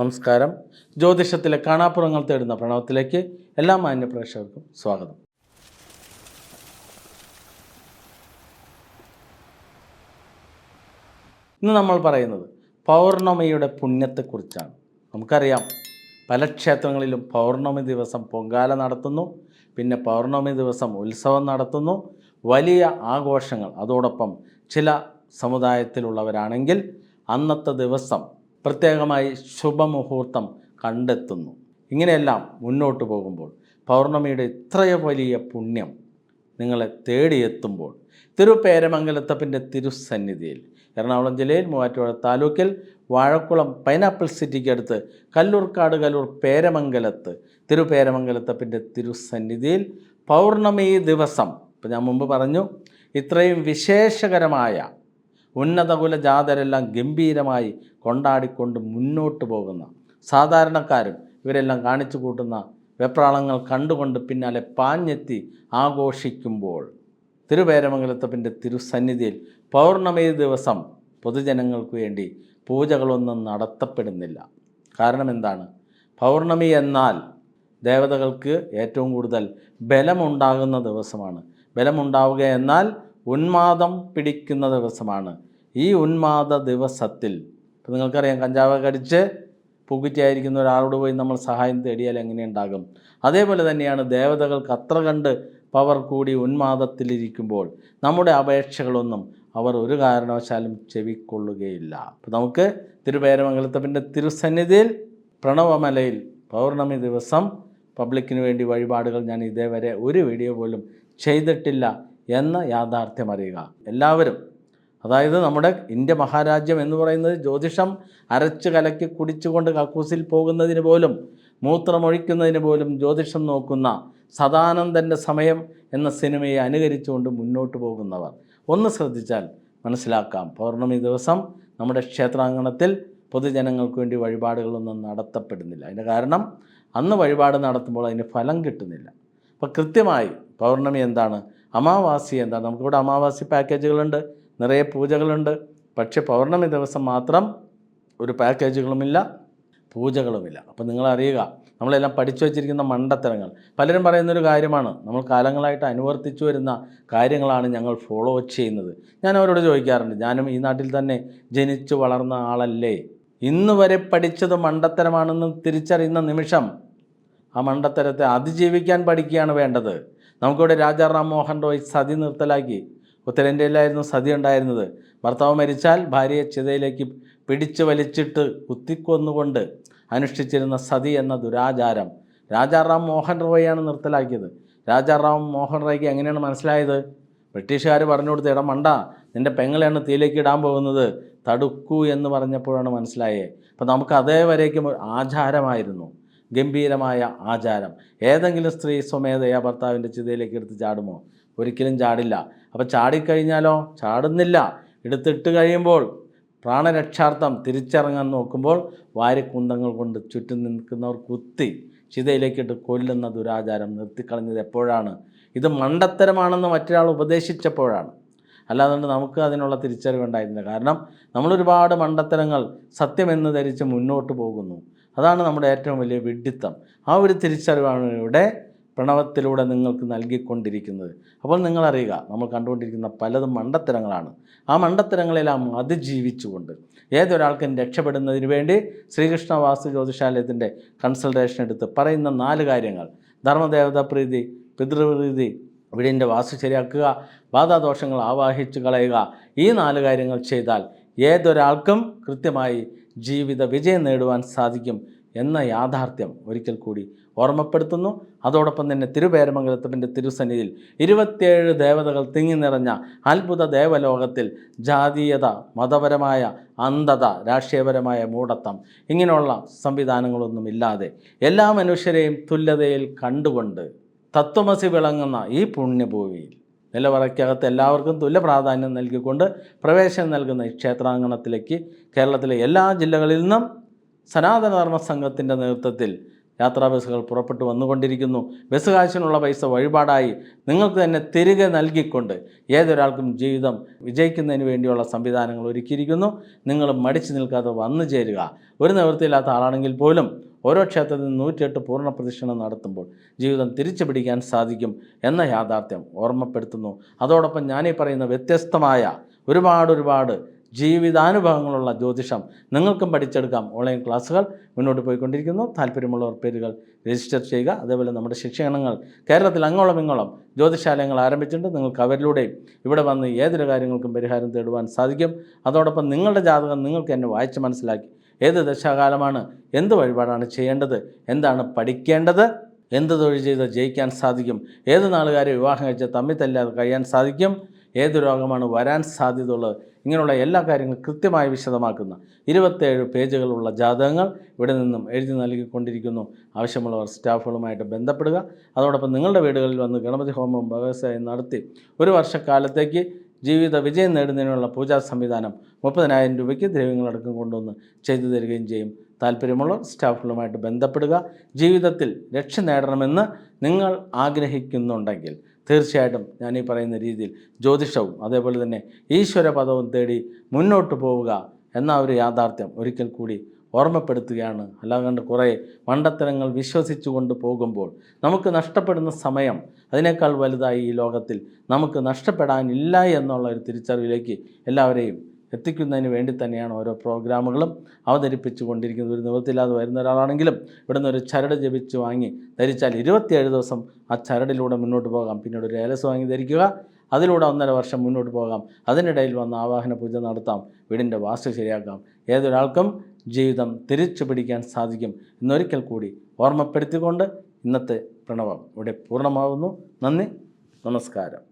നമസ്കാരം. ജ്യോതിഷത്തിലെ കാണാപ്പുറങ്ങൾ തേടുന്ന പ്രണവത്തിലേക്ക് എല്ലാ മാന്യ പ്രേക്ഷകർക്കും സ്വാഗതം. ഇന്ന് നമ്മൾ പറയുന്നത് പൗർണമിയുടെ പുണ്യത്തെക്കുറിച്ചാണ്. നമുക്കറിയാം പല ക്ഷേത്രങ്ങളിലും പൗർണമി ദിവസം പൊങ്കാല നടത്തുന്നു പിന്നെ പൗർണമി ദിവസം ഉത്സവം നടത്തുന്നു. വലിയ ആഘോഷങ്ങൾ. അതോടൊപ്പം ചില സമുദായത്തിലുള്ളവരാണെങ്കിൽ അന്നത്തെ ദിവസം പ്രത്യേകമായി ശുഭമുഹൂർത്തം കണ്ടെത്തുന്നു. ഇങ്ങനെയെല്ലാം മുന്നോട്ട് പോകുമ്പോൾ പൗർണമിയുടെ ഇത്രയ വലിയ പുണ്യം നിങ്ങളെ തേടിയെത്തുമ്പോൾ തിരുപേരമംഗലത്തപ്പന്റെ തിരുസന്നിധിയിൽ എറണാകുളം ജില്ലയിൽ മൂവാറ്റുപുഴ താലൂക്കിൽ വാഴക്കുളം പൈനാപ്പിൾ സിറ്റിക്കടുത്ത് കല്ലൂർക്കാട് കല്ലൂർ പേരമംഗലത്ത് തിരുപേരമംഗലത്തപ്പന്റെ തിരുസന്നിധിയിൽ പൗർണമി ദിവസം. ഇപ്പം ഞാൻ മുമ്പ് പറഞ്ഞു ഇത്രയും വിശേഷകരമായ ഉന്നതകുല ജാതരെല്ലാം ഗംഭീരമായി കൊണ്ടാടിക്കൊണ്ട് മുന്നോട്ട് പോകുന്ന സാധാരണക്കാരും ഇവരെല്ലാം കാണിച്ചു കൂട്ടുന്ന വെപ്രാളങ്ങൾ കണ്ടുകൊണ്ട് പിന്നാലെ പാഞ്ഞെത്തി ആഘോഷിക്കുമ്പോൾ തിരുവേരമംഗലത്തപ്പന്റെ തിരുസന്നിധിയിൽ പൗർണമി ദിവസം പൊതുജനങ്ങൾക്ക് വേണ്ടി പൂജകളൊന്നും നടത്തപ്പെടുന്നില്ല. കാരണം എന്താണ്? പൗർണമി എന്നാൽ ദേവതകൾക്ക് ഏറ്റവും കൂടുതൽ ബലമുണ്ടാകുന്ന ദിവസമാണ്. ബലമുണ്ടാവുക എന്നാൽ ഉന്മാദം പിടിക്കുന്ന ദിവസമാണ്. ഈ ഉന്മാദ ദിവസത്തിൽ ഇപ്പം നിങ്ങൾക്കറിയാം കഞ്ചാവ് കടിച്ച് പുകുറ്റിയായിരിക്കുന്ന ഒരാളോട് പോയി നമ്മൾ സഹായം തേടിയാൽ എങ്ങനെയുണ്ടാകും അതേപോലെ തന്നെയാണ് ദേവതകൾക്ക് അത്ര കണ്ട് പവർ കൂടി ഉന്മാദത്തിലിരിക്കുമ്പോൾ നമ്മുടെ അപേക്ഷകളൊന്നും അവർ ഒരു കാരണവശാലും ചെവിക്കൊള്ളുകയില്ല. അപ്പം നമുക്ക് തിരുപേരമംഗലത്തപ്പന്റെ തിരുസന്നിധിയിൽ പ്രണവമലയിൽ പൗർണമി ദിവസം പബ്ലിക്കിന് വേണ്ടി വഴിപാടുകൾ ഞാൻ ഇതേവരെ ഒരു വീഡിയോ പോലും ചെയ്തിട്ടില്ല. എന്ന യാഥാർത്ഥ്യം അറിയുക. എല്ലാവരും. അതായത് നമ്മുടെ ഇന്ത്യ മഹാരാജ്യം എന്ന് പറയുന്നത് ജ്യോതിഷം അരച്ച് കലക്കി കുടിച്ചുകൊണ്ട് കക്കൂസിൽ പോകുന്നതിന് പോലും മൂത്രമൊഴിക്കുന്നതിന് പോലും ജ്യോതിഷം നോക്കുന്ന സദാനന്ദന്റെ സമയം എന്ന സിനിമയെ അനുകരിച്ചുകൊണ്ട് മുന്നോട്ട് പോകുന്നവർ. ഒന്ന് ശ്രദ്ധിച്ചാൽ മനസ്സിലാക്കാം. പൗർണമി ദിവസം നമ്മുടെ ക്ഷേത്രാങ്കണത്തിൽ പൊതുജനങ്ങൾക്ക് വേണ്ടി വഴിപാടുകളൊന്നും നടത്തപ്പെടുന്നില്ല. അതിന്റെ കാരണം അന്ന് വഴിപാട് നടത്തുമ്പോൾ അതിന് ഫലം കിട്ടുന്നില്ല. അപ്പോൾ കൃത്യമായി പൗർണമി എന്താണ്? അമാവാസി എന്താ? നമുക്കിവിടെ അമാവാസി പാക്കേജുകളുണ്ട് നിറയെ പൂജകളുണ്ട്. പക്ഷേ പൗർണമി ദിവസം മാത്രം ഒരു പാക്കേജുകളുമില്ല പൂജകളുമില്ല. അപ്പോൾ നിങ്ങൾ അറിയുക നമ്മളെല്ലാം പഠിച്ചു വച്ചിരിക്കുന്ന മണ്ടത്തരങ്ങൾ. പലരും പറയുന്നൊരു കാര്യമാണ് നമ്മൾ കാലങ്ങളായിട്ട് അനുവർത്തിച്ചു വരുന്ന കാര്യങ്ങളാണ് ഞങ്ങൾ ഫോളോ ചെയ്യുന്നത്. ഞാൻ അവരോട് ചോദിക്കാറുണ്ട് ഞാനും ഈ നാട്ടിൽ തന്നെ ജനിച്ചു വളർന്ന ആളല്ലേ? ഇന്ന് വരെ പഠിച്ചത് മണ്ടത്തരമാണെന്ന് തിരിച്ചറിയുന്ന നിമിഷം ആ മണ്ടത്തരത്തെ അതിജീവിക്കാൻ പഠിക്കുകയാണ് വേണ്ടത്. നമുക്കിവിടെ രാജാ റാം മോഹൻ റോയ് സതി നിർത്തലാക്കി. ഉത്തരേന്ത്യയിലായിരുന്നു സതി ഉണ്ടായിരുന്നത്. ഭർത്താവ് മരിച്ചാൽ ഭാര്യയെ ചിതയിലേക്ക് പിടിച്ചു വലിച്ചിട്ട് കുത്തിക്കൊന്നുകൊണ്ട് അനുഷ്ഠിച്ചിരുന്ന സതി എന്ന ദുരാചാരം രാജാറാം മോഹൻ റോയാണ് നിർത്തലാക്കിയത്. രാജാറാം മോഹൻ റോയ്ക്ക് എങ്ങനെയാണ് മനസ്സിലായത്? ബ്രിട്ടീഷുകാർ പറഞ്ഞു കൊടുത്ത് ഇടം മണ്ട നിന്റെ പെങ്ങളെയാണ് തീയിലേക്ക് ഇടാൻ പോകുന്നത്. തടുക്കൂ എന്ന് പറഞ്ഞപ്പോഴാണ് മനസ്സിലായേ. അപ്പോൾ നമുക്ക് അതേ വരേക്കും ആചാരമായിരുന്നു. ഗംഭീരമായ ആചാരം. ഏതെങ്കിലും സ്ത്രീ സ്വമേധയാ ഭർത്താവിന്റെ ചിതയിലേക്ക് എടുത്ത് ചാടുമോ? ഒരിക്കലും ചാടില്ല. അപ്പോൾ ചാടിക്കഴിഞ്ഞാലോ? ചാടുന്നില്ല. എടുത്തിട്ട് കഴിയുമ്പോൾ പ്രാണരക്ഷാർത്ഥം തിരിച്ചിറങ്ങാൻ നോക്കുമ്പോൾ വാരിക്കുന്തങ്ങൾ കൊണ്ട് ചുറ്റും നിൽക്കുന്നവർ കുത്തി ചിതയിലേക്കിട്ട് കൊല്ലുന്ന ദുരാചാരം നിർത്തിക്കളഞ്ഞത് എപ്പോഴാണ്? ഇത് മണ്ടത്തരമാണെന്ന് മറ്റൊരാൾ ഉപദേശിച്ചപ്പോഴാണ്. അല്ലാതുകൊണ്ട് നമുക്ക് അതിനുള്ള തിരിച്ചറിവുണ്ടായിരുന്നില്ല കാരണം നമ്മളൊരുപാട് മണ്ടത്തരങ്ങൾ സത്യമെന്ന് ധരിച്ച് മുന്നോട്ട് പോകുന്നു. അതാണ് നമ്മുടെ ഏറ്റവും വലിയ വിഡ്ഢിത്തം ആ ഒരു തിരിച്ചറിവാണ് ഇവിടെ പ്രണവത്തിലൂടെ നിങ്ങൾക്ക് നൽകിക്കൊണ്ടിരിക്കുന്നത്. അപ്പോൾ നിങ്ങളറിയുക നമ്മൾ കണ്ടുകൊണ്ടിരിക്കുന്ന പലതും മണ്ടത്തരങ്ങളാണ്. ആ മണ്ടത്തരങ്ങളെല്ലാം അതിജീവിച്ചുകൊണ്ട് ഏതൊരാൾക്കും രക്ഷപ്പെടുന്നതിന് വേണ്ടി ശ്രീകൃഷ്ണ വാസ്തു ജ്യോതിഷാലയത്തിന്റെ കൺസൾട്ടേഷൻ എടുത്ത് പറയുന്ന നാല് കാര്യങ്ങൾ. ധർമ്മദേവത പ്രീതി പിതൃപ്രീതി വീടിന്റെ വാസ്തു ശരിയാക്കുക ബാധാദോഷങ്ങൾ ആവാഹിച്ചു കളയുക ഈ നാല് കാര്യങ്ങൾ ചെയ്താൽ ഏതൊരാൾക്കും കൃത്യമായി ജീവിത വിജയം നേടുവാൻ സാധിക്കും എന്ന യാഥാർത്ഥ്യം ഒരിക്കൽ കൂടി ഓർമ്മപ്പെടുത്തുന്നു. അതോടൊപ്പം തന്നെ തിരുപേരമംഗലത്തിന്റെ തിരുസന്നിധിയിൽ ഇരുപത്തിയേഴ് ദേവതകൾ തിങ്ങി നിറഞ്ഞ അത്ഭുത ദേവലോകത്തിൽ ജാതീയത മതപരമായ അന്ധത രാഷ്ട്രീയപരമായ മൂഢത്വം ഇങ്ങനെയുള്ള സംവിധാനങ്ങളൊന്നും ഇല്ലാതെ എല്ലാ മനുഷ്യരെയും തുല്യതയിൽ കണ്ടുകൊണ്ട് തത്വമസി വിളങ്ങുന്ന ഈ പുണ്യഭൂമിയിൽ നിലവറയ്ക്കകത്ത് എല്ലാവർക്കും തുല്യ പ്രാധാന്യം നൽകിക്കൊണ്ട് പ്രവേശനം നൽകുന്ന ഈ ക്ഷേത്രാങ്കണത്തിലേക്ക് കേരളത്തിലെ എല്ലാ ജില്ലകളിൽ നിന്നും സനാതനധർമ്മ സംഘത്തിന്റെ നേതൃത്വത്തിൽ യാത്രാ ബസ്സുകൾ പുറപ്പെട്ടു വന്നുകൊണ്ടിരിക്കുന്നു. ബസ് കാശിനുള്ള പൈസ വഴിപാടായി നിങ്ങൾക്ക് തന്നെ തിരികെ നൽകിക്കൊണ്ട് ഏതൊരാൾക്കും ജീവിതം വിജയിക്കുന്നതിന് വേണ്ടിയുള്ള സംവിധാനങ്ങൾ ഒരുക്കിയിരിക്കുന്നു. നിങ്ങൾ മടിച്ചു നിൽക്കാതെ വന്നു ചേരുക. ഒരു നിവൃത്തിയില്ലാത്ത ആളാണെങ്കിൽ പോലും ഓരോ ക്ഷേത്രത്തിൽ നൂറ്റിയെട്ട് പൂർണ പ്രദക്ഷിണം നടത്തുമ്പോൾ ജീവിതം തിരിച്ചു പിടിക്കാൻ സാധിക്കും എന്ന യാഥാർത്ഥ്യം ഓർമ്മപ്പെടുത്തുന്നു. അതോടൊപ്പം ഞാനീ പറയുന്ന വ്യത്യസ്തമായ ഒരുപാട് ഒരുപാട് ജീവിതാനുഭവങ്ങളുള്ള ജ്യോതിഷം നിങ്ങൾക്കും പഠിച്ചെടുക്കാം. ഓൺലൈൻ ക്ലാസ്സുകൾ മുന്നോട്ട് പോയിക്കൊണ്ടിരിക്കുന്നു. താല്പര്യമുള്ളവർ പേരുകൾ രജിസ്റ്റർ ചെയ്യുക. അതേപോലെ നമ്മുടെ ശിക്ഷണങ്ങൾ കേരളത്തിൽ അങ്ങോളം ഇങ്ങോളം ജ്യോതിശാലയങ്ങൾ ആരംഭിച്ചിട്ടുണ്ട്. നിങ്ങൾക്ക് അവരിലൂടെയും ഇവിടെ വന്ന് ഏതൊരു കാര്യങ്ങൾക്കും പരിഹാരം തേടുവാൻ സാധിക്കും. അതോടൊപ്പം നിങ്ങളുടെ ജാതകം നിങ്ങൾക്ക് എന്നെ വായിച്ച് മനസ്സിലാക്കി ഏത് ദശാകാലമാണ്? എന്ത് വഴിപാടാണ് ചെയ്യേണ്ടത്? എന്താണ് പഠിക്കേണ്ടത്? എന്ത് തൊഴിൽ ചെയ്ത് ജയിക്കാൻ സാധിക്കും? ഏത് നാളുകാരെ വിവാഹം കഴിച്ച് തമ്മിൽ തല്ലാതെ കഴിയാൻ സാധിക്കും? ഏത് രോഗമാണ് വരാൻ സാധ്യതയുള്ളത്? ഇങ്ങനെയുള്ള എല്ലാ കാര്യങ്ങളും കൃത്യമായി വിശദമാക്കുന്ന ഇരുപത്തേഴ് പേജുകളുള്ള ജാതകങ്ങൾ ഇവിടെ നിന്നും എഴുതി നൽകിക്കൊണ്ടിരിക്കുന്നു. ആവശ്യമുള്ളവർ സ്റ്റാഫുകളുമായിട്ട് ബന്ധപ്പെടുക. അതോടൊപ്പം നിങ്ങളുടെ വീടുകളിൽ വന്ന് ഗണപതി ഹോമം വ്യവസായം നടത്തി ഒരു വർഷക്കാലത്തേക്ക് ജീവിത വിജയം നേടുന്നതിനുള്ള പൂജാ സംവിധാനം മുപ്പതിനായിരം രൂപയ്ക്ക് ദ്രവ്യങ്ങളടക്കം കൊണ്ടുവന്ന് ചെയ്തു തരികയും ചെയ്യും. താല്പര്യമുള്ളവർ സ്റ്റാഫുകളുമായിട്ട് ബന്ധപ്പെടുക. ജീവിതത്തിൽ രക്ഷ നേടണമെന്ന് നിങ്ങൾ ആഗ്രഹിക്കുന്നുണ്ടെങ്കിൽ തീർച്ചയായിട്ടും ഞാൻ ഈ പറയുന്ന രീതിയിൽ ജ്യോതിഷവും അതേപോലെ തന്നെ ഈശ്വര പദവും തേടി മുന്നോട്ട് പോവുക എന്ന ഒരു യാഥാർത്ഥ്യം ഒരിക്കൽ കൂടി ഓർമ്മപ്പെടുത്തുകയാണ്. അല്ലാതെ കുറേ മണ്ടത്തരങ്ങൾ വിശ്വസിച്ചു കൊണ്ട് പോകുമ്പോൾ നമുക്ക് നഷ്ടപ്പെടുന്ന സമയം അതിനേക്കാൾ വലുതായി ഈ ലോകത്തിൽ നമുക്ക് നഷ്ടപ്പെടാനില്ല എന്നുള്ള ഒരു തിരിച്ചറിവിലേക്ക് എല്ലാവരെയും എത്തിക്കുന്നതിന് വേണ്ടി തന്നെയാണ് ഓരോ പ്രോഗ്രാമുകളും അവതരിപ്പിച്ചു കൊണ്ടിരിക്കുന്നത്. ഒരു നിവൃത്തിയില്ലാതെ വരുന്ന ഒരാളാണെങ്കിലും ഇവിടുന്ന് ഒരു ചരട് ജപിച്ച് വാങ്ങി ധരിച്ചാൽ ഇരുപത്തിയേഴ് ദിവസം ആ ചരടിലൂടെ മുന്നോട്ട് പോകാം. പിന്നീട് ഒരു ഏലസ് വാങ്ങി ധരിക്കുക. അതിലൂടെ ഒന്നര വർഷം മുന്നോട്ട് പോകാം. അതിനിടയിൽ വന്ന് ആവാഹന പൂജ നടത്താം. വീടിന്റെ വാസ്തു ശരിയാക്കാം. ഏതൊരാൾക്കും ജീവിതം തിരിച്ചു പിടിക്കാൻ സാധിക്കും എന്നൊരിക്കൽ കൂടി ഓർമ്മപ്പെടുത്തിക്കൊണ്ട് ഇന്നത്തെ പ്രണവം ഇവിടെ പൂർണമാകുന്നു നന്ദി. നമസ്കാരം.